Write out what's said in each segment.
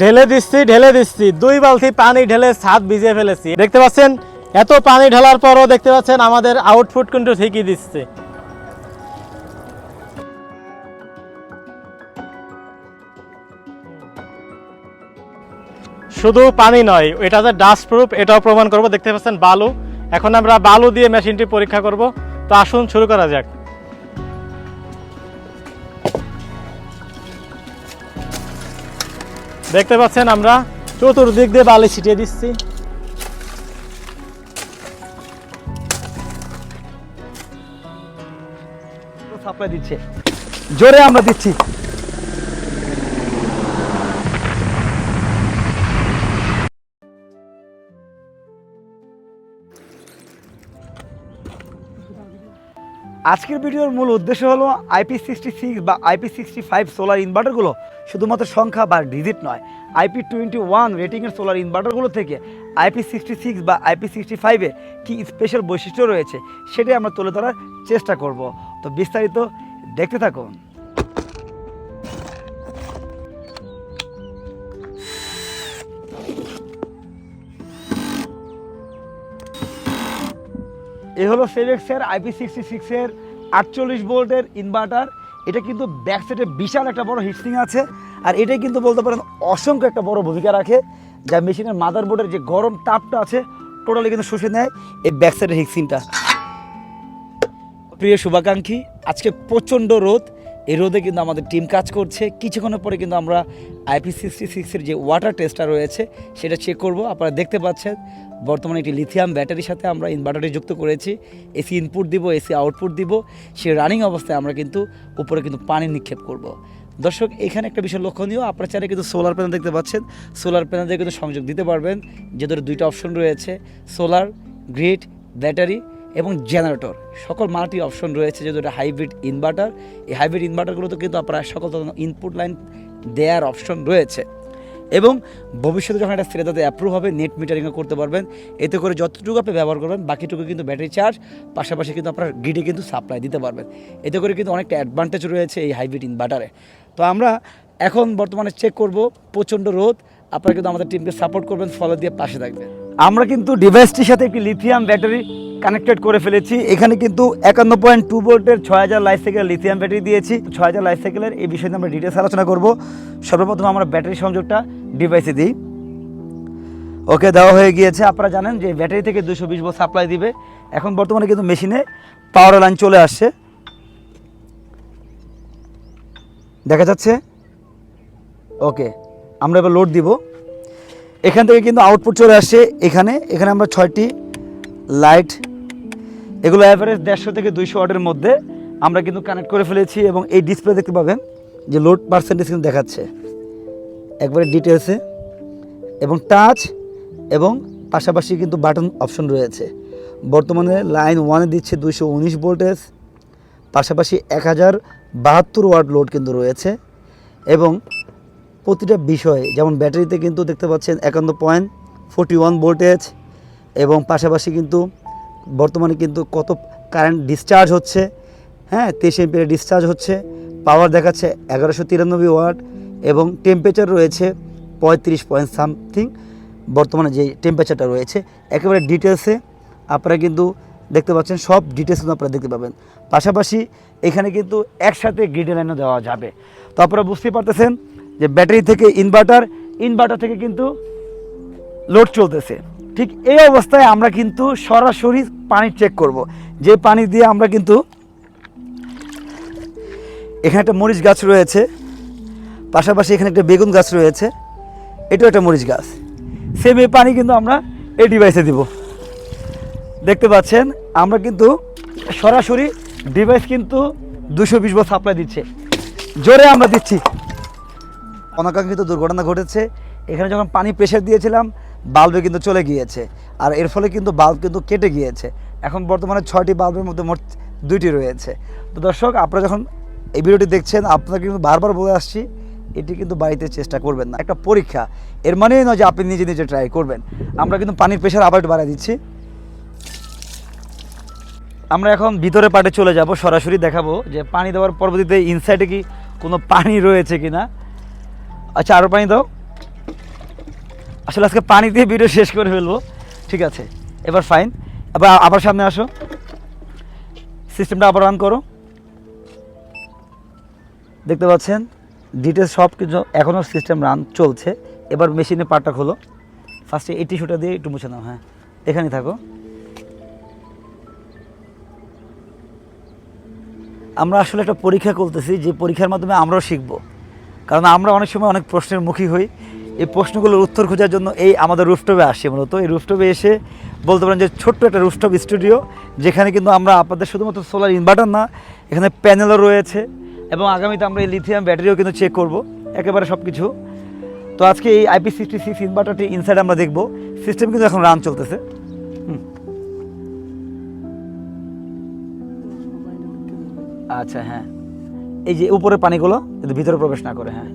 ঢেলে দিচ্ছি ঢেলে দিচ্ছি। দুই বালতি পানি ঢেলে ছাদ ভিজিয়ে ফেলেছি। দেখতে পাচ্ছেন, এত পানি ঢালার পরও দেখতে পাচ্ছেন আমাদের আউটপুট কিন্তু ঠিকই দিচ্ছে। শুধু পানি নয়, এটা যে ডাস্ট প্রুফ এটাও প্রমাণ করব। দেখতে পাচ্ছেন বালু। এখন আমরা বালু দিয়ে মেশিনটি পরীক্ষা করব। তো আসুন শুরু করা যাক। দেখতে পাচ্ছেন আমরা চতুর্দিক দিয়ে বালি ছিটিয়ে দিচ্ছি। সাপ্লাই দিচ্ছে। জোরে আমরা দিচ্ছি। আজকের ভিডিওর মূল উদ্দেশ্য হলো আইপি সিক্সটি সিক্স বা আইপি সিক্সটি ফাইভ সোলার ইনভার্টারগুলো শুধুমাত্র সংখ্যা বা ডিজিট নয়। আইপি টোয়েন্টি ওয়ান রেটিংয়ের সোলার ইনভার্টারগুলো থেকে আইপি সিক্সটি সিক্স বা আইপি সিক্সটি ফাইভে কী স্পেশাল বৈশিষ্ট্য রয়েছে, সেটাই আমরা তুলে ধরার চেষ্টা করব। তো বিস্তারিত দেখতে থাকুন। এ হলো সেভেক্সের আইপি সিক্সটি সিক্সের আটচল্লিশ ভোল্টের ইনভার্টার এটা কিন্তু ব্যাক সাইডে বিশাল একটা বড় হিটসিং আছে। আর এটাই কিন্তু বলতে পারেন অসংখ্য একটা বড় ভূমিকা রাখে। যা মেশিনের মাদারবোর্ডের যে গরম তাপটা আছে টোটালি কিন্তু শুষে নেয় এই ব্যাক সাইডের হিটসিংটা প্রিয় শুভাকাঙ্ক্ষী, আজকে প্রচণ্ড রোদ। এই রোদে কিন্তু আমাদের টিম কাজ করছে। কিছুক্ষণের পরে কিন্তু আমরা আইপি সিক্সটি সিক্সের যে ওয়াটার টেস্টটা রয়েছে, সেটা চেক করব। আপনারা দেখতে পাচ্ছেন, বর্তমানে একটি লিথিয়াম ব্যাটারির সাথে আমরা ইনভার্টারটি যুক্ত করেছি। এসি ইনপুট দিব এসি আউটপুট দিব। সে রানিং অবস্থায় আমরা কিন্তু উপরে কিন্তু পানি নিক্ষেপ করব। দর্শক, এখানে একটা বিষয় লক্ষণীয়। আপনারা চাইলে কিন্তু সোলার প্যানেল দেখতে পাচ্ছেন। সোলার প্যানেল দিয়ে কিন্তু সংযোগ দিতে পারবেন। যে ধরে দুইটা অপশন রয়েছে সোলার গ্রিড ব্যাটারি এবং জেনারেটর। সকল মাল্টি অপশন রয়েছে, যেহেতু এটা হাইব্রিড ইনভার্টার। এই হাইব্রিড ইনভার্টারগুলোতে কিন্তু আপনারা সকল ইনপুট লাইন দেওয়ার অপশন রয়েছে। এবং ভবিষ্যতে যখন এটা তাতে অ্যাপ্রুভ হবে নেট মিটারিংও করতে পারবেন। এতে করে যতটুকু আপনি ব্যবহার করবেন, বাকিটুকু কিন্তু ব্যাটারি চার্জ পাশাপাশি কিন্তু আপনার গ্রিডে কিন্তু সাপ্লাই দিতে পারবেন। এতে করে কিন্তু অনেকটা অ্যাডভান্টেজ রয়েছে এই হাইব্রিড ইনভার্টারে তো আমরা এখন বর্তমানে চেক করব, প্রচণ্ড রোদ আপনারা কিন্তু আমাদের টিমকে সাপোর্ট করবেন ফলো দিয়ে পাশে থাকবেন। আমরা কিন্তু ডিভাইসটির সাথে একটি লিথিয়াম ব্যাটারি কানেক্টেড করে ফেলেছি। এখানে কিন্তু একান্ন পয়েন্ট টু ভোল্টের ছয় হাজার লাইফ সাইকেল লিথিয়াম ব্যাটারি দিয়েছি ছয় হাজার লাইফ সাইকেলের এই বিষয়ে আমরা ডিটেলস আলোচনা করব। সর্বপ্রথম আমরা ব্যাটারি সংযোগটা ডিভাইসে দিই। ওকে দেওয়া হয়ে গিয়েছে। আপনারা জানেন যে ব্যাটারি থেকে দুশো বিশ ভোল্ট সাপ্লাই দিবে। এখন বর্তমানে কিন্তু মেশিনে পাওয়ার লাইন চলে আসছে। দেখা যাচ্ছে? ওকে আমরা এবার লোড দিব। এখান থেকে কিন্তু আউটপুট চলে আসছে এখানে। এখানে আমরা ছয়টি লাইট এগুলো অ্যাভারেজ দেড়শো থেকে দুইশো ওয়াটের মধ্যে আমরা কিন্তু কানেক্ট করে ফেলেছি এবং এই ডিসপ্লে দেখতে পাবেন যে লোড পার্সেন্টেজ কিন্তু দেখাচ্ছে। একবারে ডিটেলসে এবং টাচ এবং পাশাপাশি কিন্তু বাটন অপশন রয়েছে। বর্তমানে লাইন ওয়ানে দিচ্ছে দুইশো উনিশ ভোল্টেজ পাশাপাশি এক হাজার বাহাত্তর ওয়াট লোড কিন্তু রয়েছে। এবং প্রতিটা বিষয়ে, যেমন ব্যাটারিতে কিন্তু দেখতে পাচ্ছেন একান্ন পয়েন্ট ফোর্টি ওয়ান ভোল্টেজ এবং পাশাপাশি কিন্তু বর্তমানে কিন্তু কত কারেন্ট ডিসচার্জ হচ্ছে হ্যাঁ তেইশ এমপিয়ার ডিসচার্জ হচ্ছে পাওয়ার দেখাচ্ছে এগারোশো তিরানব্বই ওয়াট এবং টেম্পারেচার রয়েছে পঁয়ত্রিশ পয়েন্ট সামথিং বর্তমানে যে টেম্পারেচারটা রয়েছে, একেবারে ডিটেলসে আপনারা কিন্তু দেখতে পাচ্ছেন, সব ডিটেলস কিন্তু আপনারা দেখতে পাবেন। পাশাপাশি এখানে কিন্তু একসাথে গ্রিডে লাইনও দেওয়া যাবে। তো আপনারা বুঝতেই পারতেছেন যে ব্যাটারি থেকে ইনভার্টার ইনভার্টার থেকে কিন্তু লোড চলতেছে। ঠিক এই অবস্থায় আমরা কিন্তু সরাসরি পানি চেক করব। যে পানি দিয়ে আমরা কিন্তু এখানে একটা মরিচ গাছ রয়েছে, পাশাপাশি এখানে একটা বেগুন গাছ রয়েছে, এটাও একটা মরিচ গাছ। সেম এই পানি কিন্তু আমরা এই ডিভাইসে দিব। দেখতে পাচ্ছেন, আমরা কিন্তু সরাসরি ডিভাইস কিন্তু দুশো বিশ বার সাপ্লাই দিচ্ছে। জোরে আমরা দিচ্ছি। অনাকাঙ্ক্ষিত দুর্ঘটনা ঘটেছে। এখানে যখন পানি প্রেশার দিয়েছিলাম বাল্বে কিন্তু চলে গিয়েছে। আর এর ফলে কিন্তু বাল্ব কিন্তু কেটে গিয়েছে। এখন বর্তমানে ছয়টি বাল্বের মধ্যে মোট দুইটি রয়েছে। তো দর্শক, আপনারা যখন এই ভিডিওটি দেখছেন আপনারা কিন্তু বারবার বলে আসছি, এটি কিন্তু বাড়িতে চেষ্টা করবেন না। একটা পরীক্ষা, এর মানেই নয় যে আপনি নিজে নিজে ট্রাই করবেন। আমরা কিন্তু পানির প্রেশার আবার বাড়ায় দিচ্ছি। আমরা এখন ভিতরে পাটে চলে যাব, সরাসরি দেখাবো যে পানি দেওয়ার পরবর্তীতে ইনসাইডে কি কোনো পানি রয়েছে কিনা। আচ্ছা আরও পানি দাও। আসলে আজকে পানি দিয়ে ভিডিও শেষ করে ফেলব। ঠিক আছে, এবার ফাইন এবার আবার সামনে আসো। সিস্টেমটা আবার রান করো। দেখতে পাচ্ছেন ডিটেলস সব কিছু এখনও সিস্টেম রান চলছে। এবার মেশিনে পার্টটা খোলো। ফার্স্টে এই টিস্যুটা দিয়ে একটু মুছে নাও হ্যাঁ। এখানেই থাকো। আমরা আসলে একটা পরীক্ষা করতেছি, যে পরীক্ষার মাধ্যমে আমরাও শিখব। কারণ আমরা অনেক সময় অনেক প্রশ্নের মুখী হই। এই প্রশ্নগুলোর উত্তর খোঁজার জন্য এই আমাদের রুফটপে আসি মূলত। এই রুফটপে এসে বলতে পারেন যে ছোট্ট একটা রুফটপ স্টুডিও, যেখানে কিন্তু আমরা আপনাদের শুধুমাত্র সোলার ইনভার্টার না, এখানে প্যানেলও রয়েছে এবং আগামীতে আমরা এই লিথিয়াম ব্যাটারিও কিন্তু চেক করব, একেবারে সব কিছু তো আজকে এই আইপি সিক্সটি সিক্স ইনভার্টারটি ইনসাইড আমরা দেখব। সিস্টেম কিন্তু এখন রান চলতেছে। আচ্ছা হ্যাঁ। এই যে উপরে পানিগুলো যদি ভিতরে প্রবেশ না করে হ্যাঁ।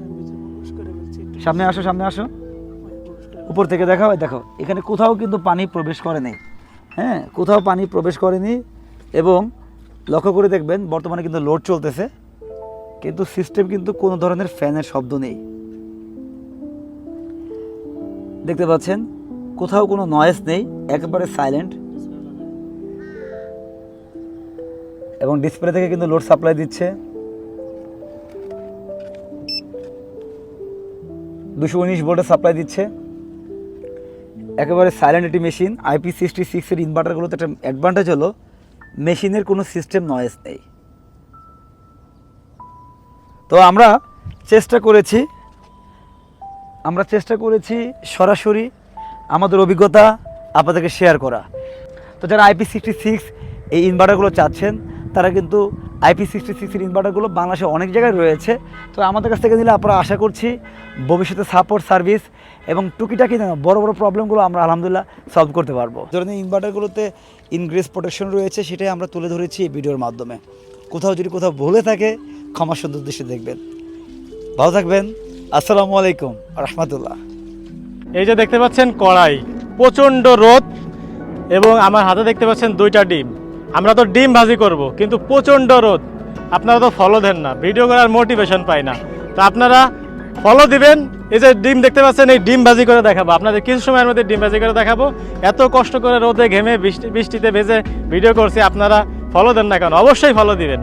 সামনে আসো সামনে আসো। উপর থেকে দেখাও দেখো, এখানে কোথাও কিন্তু পানি প্রবেশ করেনি হ্যাঁ কোথাও পানি প্রবেশ করেনি এবং লক্ষ্য করে দেখবেন বর্তমানে কিন্তু লোড চলতেছে, কিন্তু সিস্টেম কিন্তু কোনো ধরনের ফ্যানের শব্দ নেই। দেখতে পাচ্ছেন, কোথাও কোনো নয়েজ নেই, একেবারে সাইলেন্ট এবং ডিসপ্লে থেকে কিন্তু লোড সাপ্লাই দিচ্ছে। দুশো উনিশ ভোল্টের সাপ্লাই দিচ্ছে। একেবারে সাইলেন্ট একটি মেশিন আইপি সিক্সটি সিক্সের ইনভার্টারগুলোতে একটা অ্যাডভান্টেজ হলো মেশিনের কোনো সিস্টেম নয়েজ নেই। তো আমরা চেষ্টা করেছি, আমরা চেষ্টা করেছি সরাসরি আমাদের অভিজ্ঞতা আপনাদেরকে শেয়ার করা। তো যারা আইপি সিক্সটি সিক্স এই ইনভার্টারগুলো চাচ্ছেন, তারা কিন্তু আইপি সিক্সটি সিক্সের ইনভার্টারগুলো বাংলাদেশে অনেক জায়গায় রয়েছে। তো আমাদের কাছ থেকে নিলে আমরা আশা করছি ভবিষ্যতে সাপোর্ট সার্ভিস এবং টুকিটাকি বড় বড় প্রবলেমগুলো আমরা আলহামদুলিল্লাহ সলভ করতে পারব। ধরনের ইনভার্টারগুলোতে ইনগ্রেস প্রোটেকশন রয়েছে সেটাই আমরা তুলে ধরেছি এই ভিডিওর মাধ্যমে। কোথাও যদি কোথাও ভুলে থাকে ক্ষমা সুন্দর দৃষ্টি দেখবেন। ভালো থাকবেন। আসসালামু আলাইকুম রহমতুল্লাহ। এই যে দেখতে পাচ্ছেন কড়াই প্রচণ্ড রোদ এবং আমার হাতে দেখতে পাচ্ছেন দুইটা ডিম। আমরা তো ডিম ভাজি করব, কিন্তু প্রচণ্ড রোদ। আপনারা তো ফলো দেন না, ভিডিও করার মোটিভেশন পাই না। তো আপনারা ফলো দিবেন, এই যে ডিম দেখতে পাচ্ছেন, এই ডিম ভাজি করে দেখাবো। আপনাদের কিছু সময়ের মধ্যে ডিম ভাজি করে দেখাবো। এত কষ্ট করে রোদে ঘেমে বৃষ্টি বৃষ্টিতে ভেজে ভিডিও করছি, আপনারা ফলো দেন না কেন? অবশ্যই ফলো দিবেন।